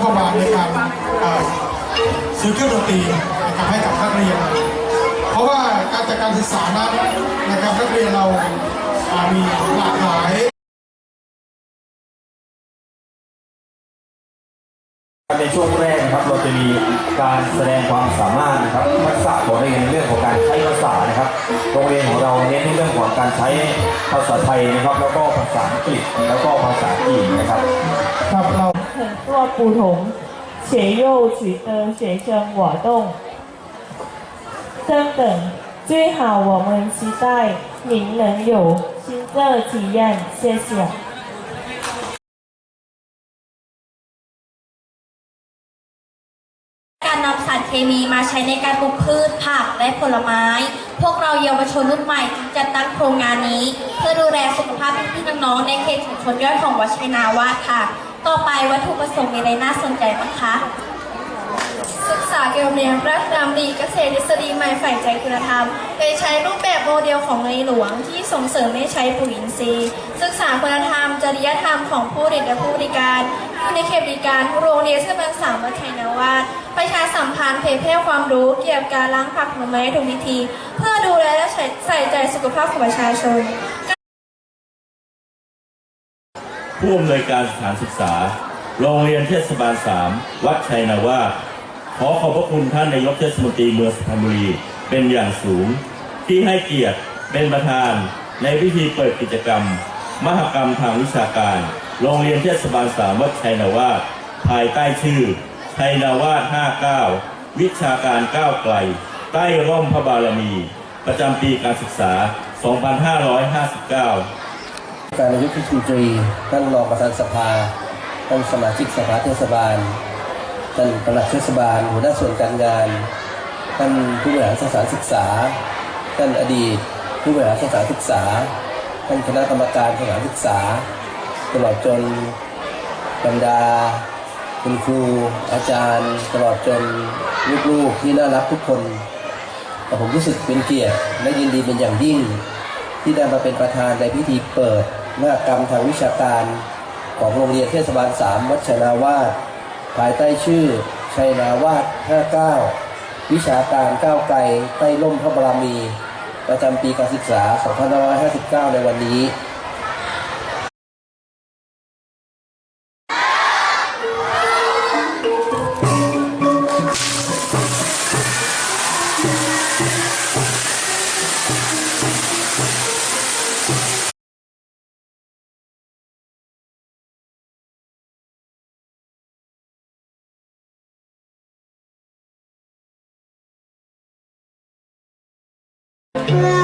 เข้ามาในการเอ่อซื้อเครื่องดนตรีนะครับให้กับนักเรียน เพราะว่าการจัดการศึกษานั้นนะครับนักเรียนเราอ่ามีหลากหลายในช่วงแรกนะครับเราจะมีการแสดงความสามารถนะครับทักษะของนักเรียนในเรื่องของการใช้ภาษานะครับโรงเรียนของเราเน้นในเรื่องของการใช้ภาษาไทยนะครับ แล้วก็ภาษาอังกฤษแล้วก็ภาษาจีนนะครับครับเรา 很多不同且又取得学生活动等等，最好我们期待您能有新的体验，谢谢。 การนำสารเคมีมาใช้ในการปลูกพืชผักและผลไม้ พวกเราเยาวชนรุ่นใหม่จึงจัดตั้งโครงงานนี้ เพื่อดูแลสุขภาพพี่ๆน้องๆในเขตชุมชนย่อยของวัดชัยนาวาสค่ะ ต่อไปวัตถุประสงค์มีอะไรน่าสนใจบ้างคะ ศึกษาเกี่ยวกับเรียนพระราชดำริเกษตรทฤษฎีใหม่ใฝ่ใจคุณธรรม โดยใช้รูปแบบโมเดลของในหลวงที่ส่งเสริมให้ใช้ปุ๋ยอินทรีย์ ศึกษาคุณธรรม จริยธรรมของผู้เรียนและผู้บริการอยู่ในเขตบริการโรงเรียนเทศบาลสามวัดชัยนาวาสประชาสัมพันธ์เผยแพร่ความรู้เกี่ยวกับการล้างผักผลไม้ถูกวิธี เพื่อดูแลและใส่ใจสุขภาพของประชาชน ผู้อำนวยการสถานศึกษา โรงเรียนเทศบาล 3 วัดชัยนาวาขอขอบพระคุณท่านนายกเทศมนตรีเมืองสุพรรณบุรี เป็นอย่างสูง ที่ให้เกียรติเป็นประธานในพิธีเปิดกิจกรรม มหกรรมทางวิชาการ โรงเรียนเทศบาล 3 วัดชัยนาวาภายใต้ชื่อชัยนาวา59 วิชาการก้าวไกล ใต้ร่มพระบารมี ประจำปีการศึกษา 2559 การนายกเทศมนตรีท่านรองประธานสภา ท่านสมาชิกสภาเทศบาล ท่านประหลัดเทศบาล หัวหน้าส่วนการงาน ท่านผู้บริหารสถานศึกษา ท่านอดีต ผู้บริหารสถานศึกษา ท่านคณะกรรมการสถานศึกษา ตลอดจนบรรดา คุณครู อาจารย์ ตลอดจนลูกๆที่น่ารักทุกคนแต่ผมรู้สึกเป็นเกียรติและยินดีเป็นอย่างยิ่ง ที่ได้มาเป็นประธานในพิธีเปิดหน้ากรรมทางวิชาการของโรงเรียนเทศบาล 3 วัชนาวาสภายใต้ชื่อชัยนาวาส59 วิชาการก้าวไกลใต้ร่มพระบารมี ประจำปีการศึกษา 2559 ในวันนี้ เพื่อ